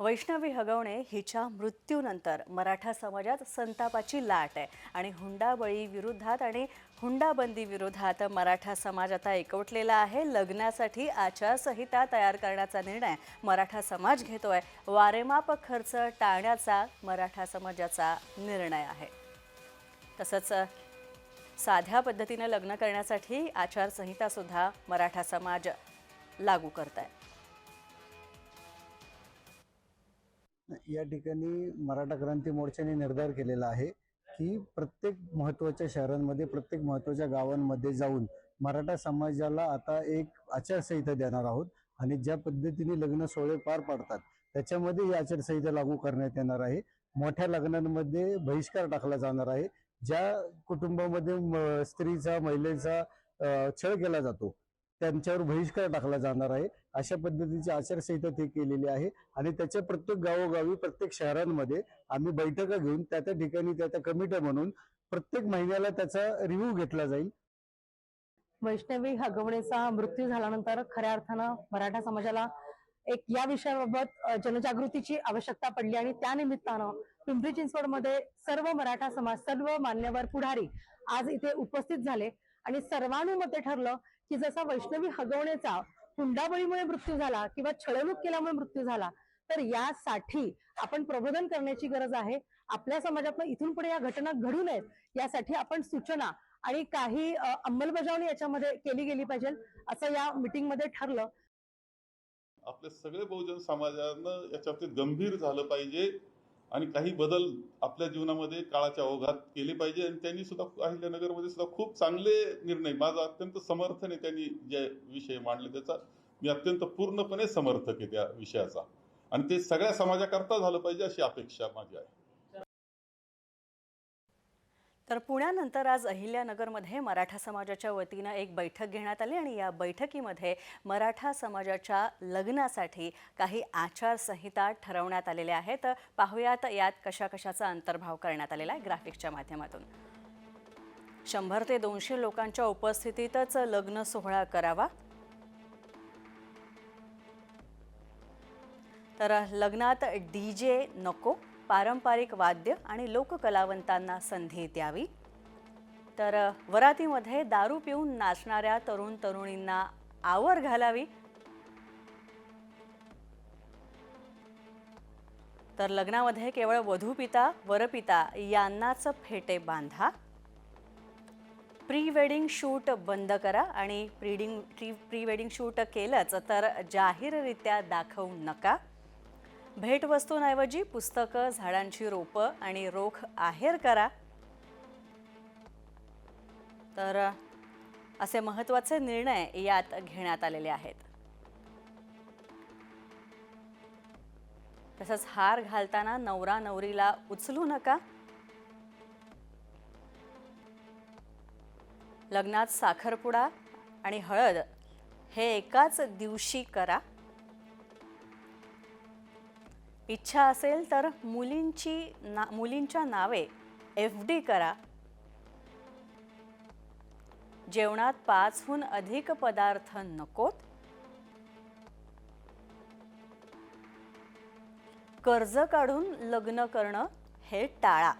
वैष्णवी हगवणे हिच्या मृत्यूनंतर. मराठा समाजात संतापाची लाट आहे. आणि हुंडाबळी विरोधात आणि हुंडाबंदी विरोधात मराठा समाज आता एकवटलेला आहे. लग्नासाठी आचारसंहिता तयार करण्याचा निर्णय मराठा समाज घेतोय. वारेमाप खर्च टाळण्याचा मराठा समाजाचा निर्णय आहे. तसंच साध्या पद्धतीनं लग्न करण्यासाठी आचारसंहितासुद्धा मराठा समाज लागू करत आहे या ठिकाणी मराठा क्रांती मोर्चाने निर्धार केलेला आहे की प्रत्येक महत्त्वाच्या शहरांमध्ये प्रत्येक महत्त्वाच्या गावांमध्ये जाऊन मराठा समाजाला आता एक आचारसंहिता देणार आहोत आणि ज्या पद्धतीने लग्न सोहळे पार पाडतात त्याच्यामध्ये ही आचारसंहिता लागू करण्यात येणार आहे. मोठ्या लग्नांमध्ये बहिष्कार टाकला जाणार आहे ज्या कुटुंबामध्ये म- स्त्रीचा महिलेचा छळ केला जातो त्यांच्यावर बहिष्कार टाकला जाणार आहे. अशा पद्धतीची आचारसंहिता ते केलेली आहे. आणि त्याच्या प्रत्येक गावोगावी प्रत्येक शहरांमध्ये आम्ही बैठका घेऊन त्या त्या ठिकाणी त्या त्या कमिट्या म्हणून प्रत्येक महिन्याला त्याचा रिव्ह्यू घेतला जाईल. वैष्णवी हगवणेचा मृत्यू झाल्यानंतर खऱ्या अर्थानं मराठा समाजाला एक या विषयाबाबत जनजागृतीची आवश्यकता पडली आणि त्या निमित्तानं पिंपरी चिंचवडमध्ये सर्व मराठा समाज सर्व मान्यवर पुढारी आज इथे उपस्थित झाले. आणि सर्वानुमते ठरलं की जसा वैष्णवी हगवण्याचा हुंडाबळीमुळे मृत्यू झाला किंवा छळवणूक केल्यामुळे मृत्यू झाला तर यासाठी आपण प्रबोधन करण्याची गरज आहे. आपल्या समाजात इथून पुढे या घटना घडू नयेत यासाठी आपण सूचना आणि काही अंमलबजावणी याच्यामध्ये केली गेली पाहिजे असं या मीटिंगमध्ये ठरलं. आपले सगळे बहुजन समाजानं याच्यावरती गंभीर झालं पाहिजे. आणि काही बदल आपल्या जीवनामध्ये काळाच्या ओघात केले पाहिजे आणि त्यांनी सुद्धा अहिल्यानगरमध्ये सुद्धा खूप चांगले निर्णय माझं अत्यंत समर्थन आहे त्यांनी जे विषय मांडले त्याचा. मी अत्यंत पूर्णपणे समर्थक आहे त्या विषयाचा. आणि ते सगळ्या समाजाकरता झालं पाहिजे अशी अपेक्षा माझी आहे. तर पुण्यानंतर आज अहिल्यानगरमध्ये मराठा समाजाच्या वतीनं एक बैठक घेण्यात आली आणि या बैठकीमध्ये मराठा समाजाच्या लग्नासाठी काही आचारसंहिता ठरवण्यात आलेल्या आहेत. पाहुयात यात कशा कशाचा अंतर्भाव करण्यात आलेला आहे ग्राफिक्सच्या माध्यमातून. शंभर ते दोनशे लोकांच्या उपस्थितीतच लग्न सोहळा करावा. तर लग्नात डी जे नको. पारंपरिक वाद्य आणि लोककलावंतांना संधी द्यावी. तर वरातीमध्ये दारू पिऊन नाचणाऱ्या तरुण तरुणींना आवर घालावी. तर लग्नामध्ये केवळ वधूपिता वरपिता यांनाच फेटे बांधा. प्री वेडिंग शूट बंद करा आणि प्रीडिंग प्री प्री वेडिंग शूट केलंच तर जाहीररित्या दाखवू नका. भेटवस्तूंऐवजी पुस्तकं झाडांची रोपं आणि रोख आहेर करा. तर असे महत्त्वाचे निर्णय यात घेण्यात आलेले आहेत. तसंच हार घालताना नवरा नवरीला उचलू नका. लग्नात साखरपुडा आणि हळद हे एकाच दिवशी करा. इच्छा असेल तर मुलींची ना मुलींच्या नावे एफ डी करा. जेवणात पाचहून अधिक पदार्थ नकोत. कर्ज काढून लग्न करणं हे टाळा.